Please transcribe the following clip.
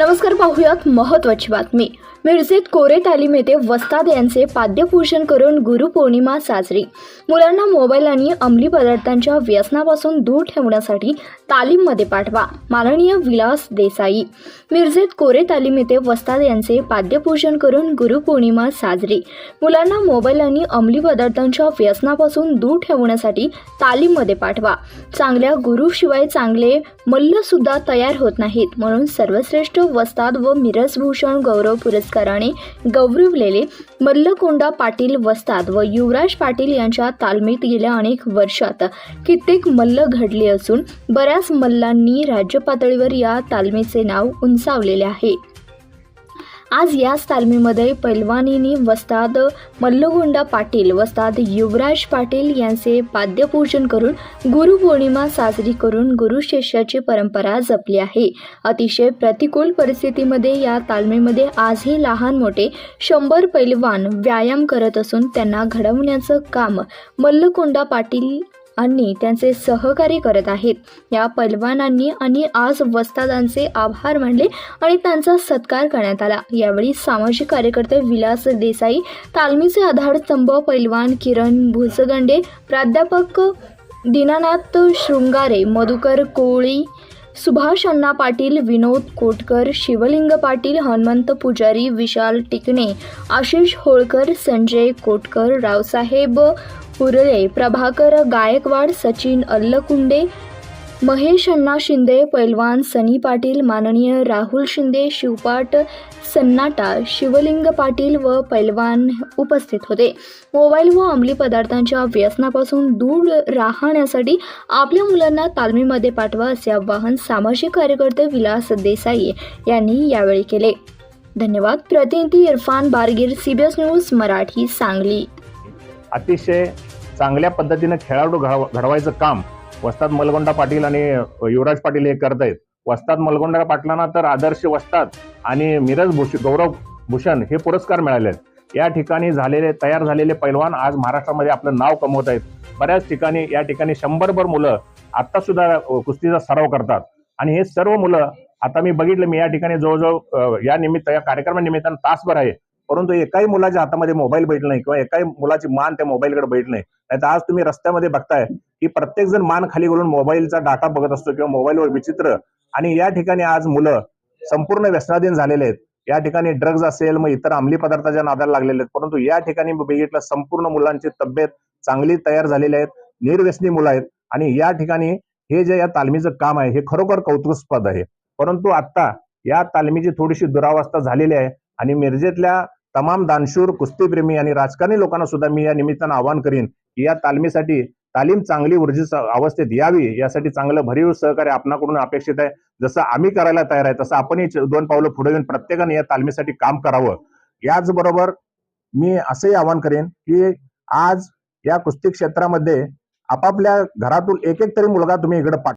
नमस्कार पाहूयात महत्वाची बातमी. मिरजेत कोरे तालीम येथे वस्ताद यांचे पाद्यपूजन करून गुरुपौर्णिमा साजरी. मुलांना मोबाईल आणि अंमली पदार्थांच्या व्यसनापासून दूर ठेवण्यासाठी तालीममध्ये पाठवा. माननीय विलास देसाई. मिरजेत कोरे तालीम येथे वस्ताद यांचे पाद्यपूजन करून गुरुपौर्णिमा साजरी. मुलांना मोबाईल आणि अंमली पदार्थांच्या व्यसनापासून दूर ठेवण्यासाठी तालीममध्ये पाठवा. चांगल्या गुरुशिवाय चांगले मल्लसुद्धा तयार होत नाहीत. म्हणून सर्वश्रेष्ठ वस्ताद व मिरजभूषण गौरव पुरस्कार पुरस्काराने गौरवलेले मल्लकोंडा पाटील वस्ताद व युवराज पाटील यांच्या तालमीत गेल्या अनेक वर्षात कित्येक मल्ल घडले असून बऱ्याच मल्लांनी राज्य पातळीवर या तालमीचे नाव उंचावलेले आहे. आज याच तालमीमध्ये पैलवानीनी वस्ताद मल्लगोंडा पाटील वस्ताद युवराज पाटील यांचे पाद्यपूजन करून गुरुपौर्णिमा साजरी करून गुरुशिष्याची परंपरा जपली आहे. अतिशय प्रतिकूल परिस्थितीमध्ये या तालमीमध्ये आजही लहान मोठे शंभर पैलवान व्यायाम करत असून त्यांना घडवण्याचं काम मल्लकोंडा पाटील आणि त्यांचे सहकारी करत आहेत. या पैलवानांनी आणि आज वस्तादांचे आभार मानले आणि त्यांचा सत्कार करण्यात आला. यावेळी सामाजिक कार्यकर्ते विलास देसाई तालमीचे आधारस्तंभ पैलवान किरण भुसगंडे प्राध्यापक दीनानाथ शृंगारे मधुकर कोळी सुभाष अण्णा पाटील विनोद कोटकर शिवलिंग पाटील हनुमंत पुजारी विशाल टिकणे आशिष होळकर संजय कोटकर रावसाहेब हुरळे प्रभाकर गायकवाड सचिन अल्लकुंडे महेश अण्णा शिंदे पैलवान सनी पाटील माननीय राहुल शिंदे शिवपाट सन्नाटा शिवलिंग पाटील व पैलवान उपस्थित होते. मोबाईल व अंमली पदार्थांच्या व्यसनापासून दूर राहण्यासाठी आपल्या मुलांना तालमीमध्ये पाठवा असे आवाहन सामाजिक कार्यकर्ते विलास देसाई यांनी यावेळी केले. धन्यवाद. प्रतिनिधी इरफान बारगीर सीबीएस न्यूज मराठी सांगली. अतिशय चांगल्या पद्धतीनं खेळाडू घडवायचं काम वस्ताद मलगोंडा पाटील आणि युवराज पाटील हे करत आहेत वस्ताद मलगोंडा पाटलांना तर आदर्श वस्ताद आणि मिरज भूषण गौरव भूषण हे पुरस्कार मिळाले आहेत या ठिकाणी झालेले तयार झालेले पैलवान आज महाराष्ट्रामध्ये आपलं नाव कमवत आहेत बऱ्याच ठिकाणी या ठिकाणी शंभरभर मुलं आता सुद्धा कुस्तीचा सराव करतात. आणि हे सर्व मुलं आता मी बघितलं मी या ठिकाणी जवळजवळ या निमित्त या कार्यक्रमानिमित्तानं तासभर आहे. परंतु एकाही मुलाच्या हातामध्ये मोबाईल भेटला नाही किंवा एकाही मुलाची मान त्या मोबाईलकडे भेटली नाही. नाही तर आज तुम्ही रस्त्यामध्ये बघताय की प्रत्येक जण मान खाली घालून मोबाईलचा डाटा बघत असतो किंवा मोबाईलवर विचित्र आणि या ठिकाणी आज मुलं संपूर्ण व्यसनाधीन झालेले आहेत. या ठिकाणी ड्रग्ज असेल मग इतर अंमली पदार्थाच्या नादाला लागलेले आहेत. परंतु या ठिकाणी बघितलं संपूर्ण मुलांची तब्येत चांगली तयार झालेली आहेत निर्व्यसनी मुलं आहेत आणि या ठिकाणी हे जे या तालमीचं काम आहे हे खरोखर कौतुकास्पद आहे. परंतु आता या तालमीची थोडीशी दुरावस्था झालेली आहे आणि मिरजेतल्या तमाम दानशूर कुस्तीप्रेमी आणि राजकारणी लोकांना सुद्धा मी या निमित्तानं आवाहन करीन की या तालमीसाठी तालीम चांगली ऊर्जित अवस्थेत यावी यासाठी चांगलं भरीव सहकार्य आपणाकडून अपेक्षित आहे. जसं आम्ही करायला तयार आहे तसं आपणही दोन पावलं पुढे येऊन प्रत्येकाने या तालमीसाठी काम करावं. याचबरोबर मी असंही आवाहन करेन की आज या कुस्ती क्षेत्रामध्ये आपापल्या घरातून एक एक तरी मुलगा तुम्ही इकडे पाठ